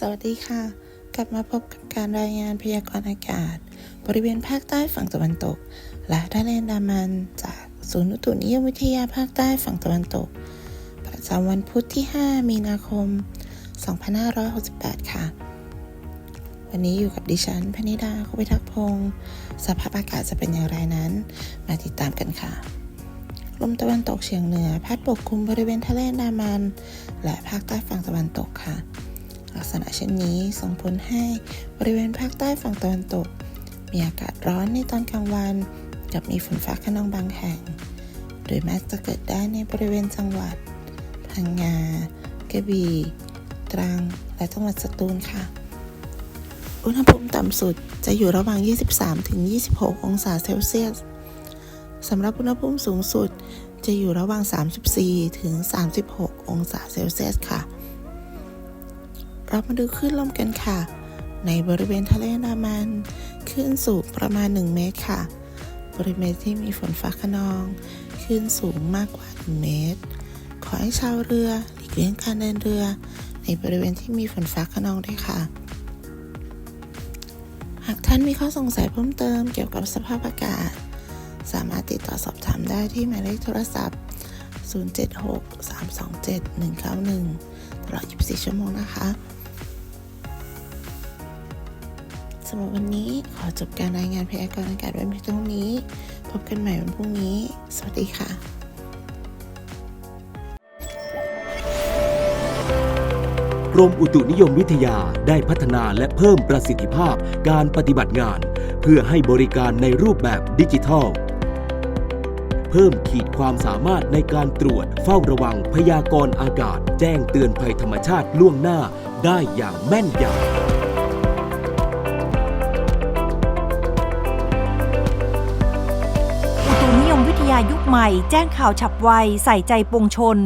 สวัสดีค่ะ กลับมาพบกับการรายงานพยากรณ์อากาศ บริเวณภาคใต้ฝั่งตะวันตก และทะเลนดามันจากศูนย์อุตุนิยมวิทยาภาคใต้ฝั่งตะวันตก ประจำวันพุธที่ 5 มีนาคม 2568 ค่ะ วันนี้อยู่กับดิฉันพนิดาคุพิทักษ์พงศ์สภาพอากาศจะเป็นอย่างไรนั้น มาติดตามกันค่ะลมตะวันตกเฉียงเหนือพัดปกคลุมบริเวณทะเลนดามัน และภาคใต้ฝั่งตะวันตกค่ะ กษณะเช่นนี้ส่งผลให้บริเวณภาคใต้ฝั่งตะวันตก มีอากาศร้อนในตอนกลางวัน กับมีฝนฟ้าขนองบางแห่ง โดยแม้จะเกิดได้ในบริเวณจังหวัด พังงา กระบี่ ตรัง และจังหวัดสตูลค่ะ อุณหภูมิต่ำสุดจะอยู่ระหว่าง 23-26 องศาเซลเซียสสำหรับอุณหภูมิสูงสุดจะอยู่ระหว่าง 34 ถึง 36 องศาเซลเซียสค่ะ เรามาดูคลื่นลมกันค่ะ ในบริเวณทะเลอันดามันคลื่นสูงประมาณ 1 เมตรค่ะ บริเวณที่มีฝนฟ้าขนองคลื่นสูงมากกว่า 1 เมตร ขอให้ชาวเรือหลีกเลี่ยงการเดินเรือ ในบริเวณที่มีฝนฟ้าขนองด้วยค่ะ หากท่านมีข้อสงสัยเพิ่มเติมเกี่ยวกับสภาพอากาศ สามารถติดต่อสอบถามได้ที่หมายเลขโทรศัพท์ 076-327-191 ตลอด 24 ชั่วโมงนะคะสำหรับวันนี้ขอจบการรายงานพยากรณ์อากาศไว้เพียงเท่านี้ พบกันใหม่วันพรุ่งนี้ สวัสดีค่ะกรมอุตุนิยมวิทยาได้พัฒนาและเพิ่มประสิทธิภาพการปฏิบัติงาน เพื่อให้บริการในรูปแบบดิจิทัล เพิ่มขีดความสามารถในการตรวจ เฝ้าระวังพยากรณ์อากาศ แจ้งเตือนภัยธรรมชาติล่วงหน้าได้อย่างแม่นยำอุตุนิยมวิทยายุคใหม่แจ้งข่าวฉับไว ใส่ใจปวงชน